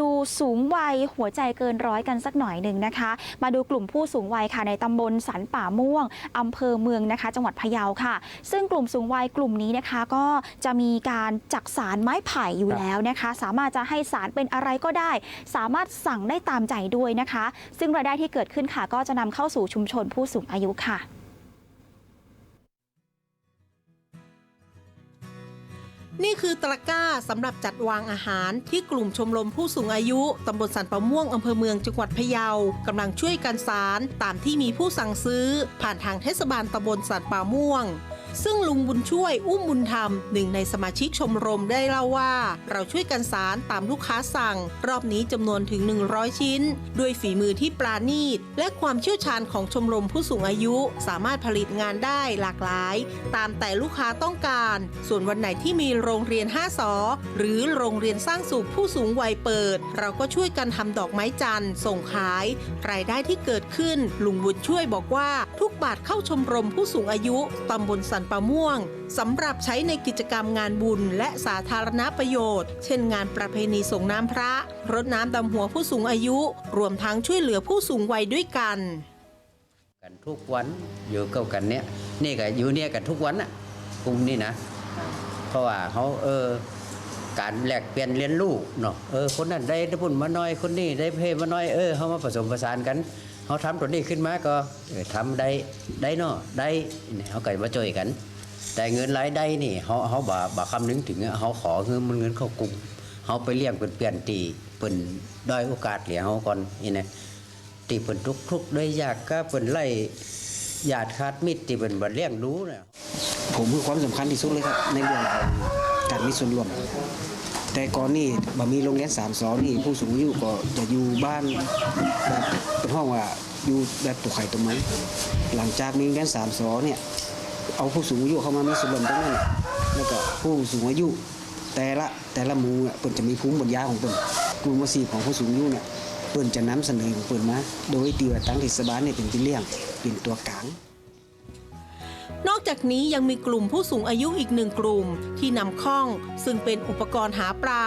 ดูสูงวัยหัวใจเกินร้อยกันสักหน่อยหนึ่งนะคะ มาดูกลุ่มผู้สูงวัยค่ะในตำบลสันป่าม่วงอำเภอเมืองนะคะ จังหวัดพะเยาค่ะ ซึ่งกลุ่มสูงวัยกลุ่มนี้นะคะ ก็จะมีการจักสารไม้ไผ่อยู่แล้วนะคะ สามารถจะให้สารเป็นอะไรก็ได้ สามารถสั่งได้ตามใจด้วยนะคะ ซึ่งรายได้ที่เกิดขึ้นค่ะ ก็จะนำเข้าสู่ชุมชนผู้สูงอายุค่ะ นี่คือตะกร้าสำหรับจัดวางอาหารที่กลุ่มชมรมผู้สูงอายุตำบลสันปะม่วงอำเภอเมืองจังหวัดพะเยากำลังช่วยกันสารตามที่มีผู้สั่งซื้อ ผ่านทางเทศบาลตำบลสันป่าม่วง ซึ่งลุงบุญช่วยอุ้มบุญธรรมหนึ่งในสมาชิกชมรมได้เล่าว่า เราช่วยกันสารตามลูกค้าสั่ง รอบนี้จำนวนถึง 100 ชิ้น ด้วยฝีมือที่ปราณีต และความเชี่ยวชาญของชมรมผู้สูงอายุ สามารถผลิตงานได้หลากหลาย ตามแต่ลูกค้าต้องการ ส่วนวันไหนที่มีโรงเรียน 5สอหรือโรงเรียนสร้างสุขผู้สูงวัยเปิด เราก็ช่วยกันทำดอกไม้จันทร์ส่งขาย รายได้ที่เกิดขึ้นลุงบุญช่วยบอกว่าทุกบาทเข้าชมรมผู้สูงอายุตำบลสันปะม่วงสำหรับใช้ในกิจกรรมงานบุญและสาธารณประโยชน์ เช่นงานประเพณีส่งน้ำพระ รดน้ำดำหัวผู้สูงอายุ รวมทั้งช่วยเหลือผู้สูงวัยด้วยกัน กันทุกวันอยู่เก้ากันเนี้ยนี่ก็อยู่เนี่ยกันทุกวันอะกลุ่มนี่นะ เพราะว่าเขาเออการแลกเปลี่ยนเรียนรู้เนาะเออคนนั้นได้ได้พุ่นมาน้อยคนนี้ได้เพมาน้อยเออเขามาผสมผสานกัน เขาทำตัวนี้ขึ้นมาก็เออทำได้ได้เนาะได้เขาก็มาช่วยกัน แต่เงินรายได้นี่เขาเขาบ่บ่คำนึงถึงอะเขาขอเงินมันเงินเข้ากลุ่มเขาไปเลี้ยงเป็นเปลี่ยนตีเปิ่นด้อยโอกาสเหลียเขาก่อนนี่นะที่เปิ่นทุกทุกได้ยากก็เปิ่นไล่ญาติขาดมิดตีเปิ่นบ่เลี้ยงรู้น่ะผมคือความสำคัญที่สุดเลยครับในเรื่องของการมีส่วนร่วม แต่ก่อนนี่บ่มีโรงเรียนสามสอนนี่ผู้สูงอายุก็จะอยู่บ้านแบบเป็นห้องว่าอยู่แบบตัวไข่ตัวมันหลังจากมีโรงเรียนสามสอนเนี่ยเอาผู้สูงอายุเข้ามามีส่วนร่วมตรงนั้นแล้วก็ผู้สูงอายุ แต่ละแต่ละหมู่เนี่ยเปิ่นจะมีภูมิปัญญาของเปิ่นกลุ่มอาชีของผู้สูงอายุเนี่ยเปิ่นจะนำเสนอของเปิ่นมา โดยตีว่าตั้งเทศบาลเนี่ยเป็นที่เลี้ยงเป็นตัวกลาง นอกจากนี้ยังมีกลุ่มผู้สูงอายุอีกหนึ่งกลุ่มที่นำข้อง ซึ่งเป็นอุปกรณ์หาปลา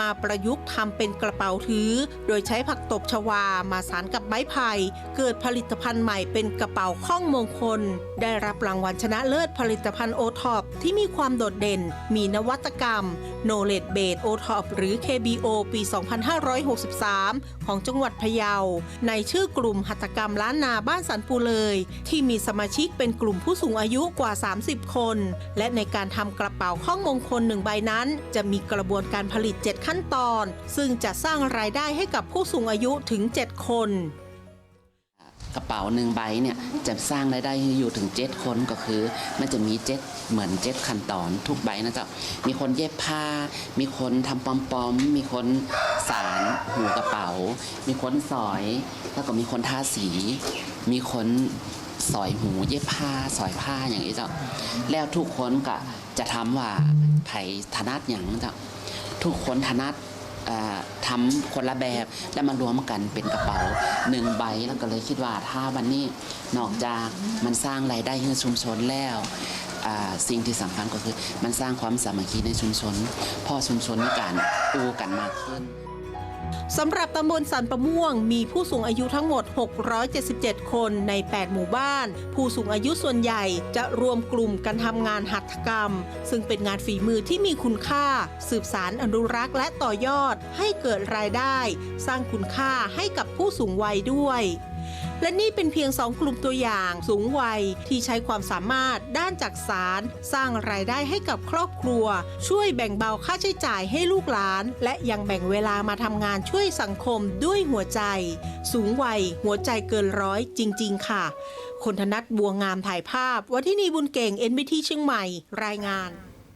มาประยุกต์ทำเป็นกระเป๋าถือ โดยใช้ผักตบชวามาสารกับไม้ไผ่เกิดผลิตภัณฑ์ใหม่เป็นกระเป๋าข้องมงคล ได้รับรางวัลชนะเลิศผลิตภัณฑ์โอท็อปที่มีความโดดเด่น มีนวัตกรรม Knowledge Base o t o p หรือ KBO ปี 2563 ของจังหวัดพะเยา ในชื่อกลุ่มหัตถกรรมล้านนาบ้านสันปูเลย ที่มีสมาชิกเป็นกลุ่มผู้สูงอายุกว่า 30 คน และในการทำกระเป๋าข้องมงคลหนึ่งใบนั้น จะมีกระบวนการผลิต 7ขั้นตอน ซึ่งจะสร้างรายได้ให้กับผู้สูงอายุถึง 7 คน กระเป๋าหนึ่งใบเนี่ยจะสร้างรายได้อยู่ถึงเจ็ดคนก็คือ มันจะมีเจ็ดเหมือนเจ็ดขั้นตอนทุกใบนะเจ๊ะมีคนเย็บผ้า มีคนทำปอมปอมๆมีคนสารหูกระเป๋า มีคนสอย แล้วก็มีคนทาสี มีคนสอยหูเย็บผ้าสอยผ้าอย่างนี้เจ้าแล้วทุกคนก็จะทำว่าไผถนัดอย่างเจ้า ทุกคนถนัดอ่าทำคนละแบบแล้วมารวมกันเป็นกระเป๋าหนึ่งใบแล้วก็เลยคิดว่าถ้าวันนี้นอกจากมันสร้างรายได้ให้ชุมชนแล้วสิ่งที่สำคัญก็คือมันสร้างความสามัคคีในชุมชนพ่อชุมชนมีการอูกันมากขึ้น สำหรับตำบลสันประม่วง มีผู้สูงอายุทั้งหมด 677 คนใน 8 หมู่บ้าน ผู้สูงอายุส่วนใหญ่จะรวมกลุ่มกันทำงานหัตถกรรม ซึ่งเป็นงานฝีมือที่มีคุณค่า สืบสารอนุรักษ์และต่อยอดให้เกิดรายได้ สร้างคุณค่าให้กับผู้สูงวัยด้วย และนี่เป็นเพียงสองกลุ่มตัวอย่างสูงวัยที่ใช้ความสามารถด้านจักสารสร้างรายได้ให้กับครอบครัว ช่วยแบ่งเบาค่าใช้จ่ายให้ลูกหลาน และยังแบ่งเวลามาทำงานช่วยสังคมด้วยหัวใจ สูงวัย หัวใจเกินร้อยจริง ๆ ค่ะ คนธนัทบัวงามถ่ายภาพวัฒนีบุญเก่ง NBT เชียงใหม่ รายงาน